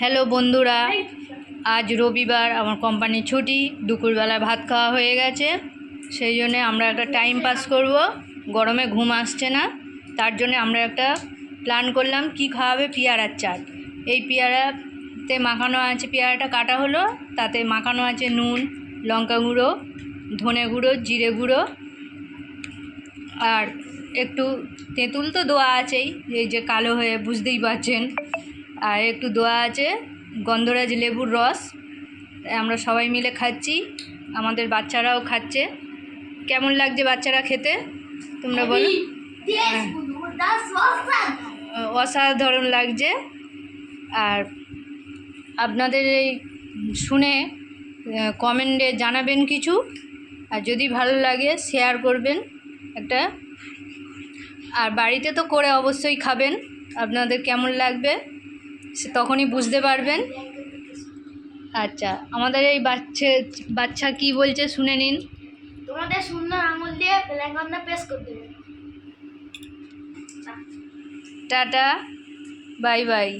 Hello বন্ধুরা, আজ রবিবার আমার কোম্পানি ছুটি দুপুরবেলা ভাত খাওয়া হয়ে গেছে। সেই জন্যে আমরা একটা টাইম পাস করব। গরমে ঘুম আসছে না, তার জন্য আমরা একটা প্ল্যান করলাম কি খাওয়াবে পেয়ারার চাট। এই পেয়ারাতে মাখানো আছে, পেয়ারাটা কাটা হলো, তাতে মাখানো আছে নুন, লঙ্কা গুঁড়ো, ধনে গুঁড়ো, জিরে গুঁড়ো, আর একটু তেঁতুল তো দোয়া আছেই, এই যে কালো হয়ে বুঝতেই পারছেন। আর একটু দোয়া আছে গন্ধরাজ লেবুর রস আমরা সবাই মিলে খাচ্ছি আমাদের বাচ্চারাও খাচ্ছে। কেমন লাগছে বাচ্চারা খেতে? তোমরা বলো। হ্যাঁ। অসাধারণ। লাগছে। আর আপনাদের এই শুনে কমেন্টে জানাবেন কিছু। আর যদি ভালো লাগে শেয়ার করবেন একটা। আর বাড়িতে তো করে অবশ্যই খাবেন। আপনাদের কেমন লাগবে? তখনই বুঝতে পারবেন। আচ্ছা আমাদের এই বাচ্চা বাচ্চা কি বলছে শুনে নিন। তোমাদের সুন্দর আঙুল দিয়ে ব্ল্যাক প্রেস করে দেবে। Tata bye bye.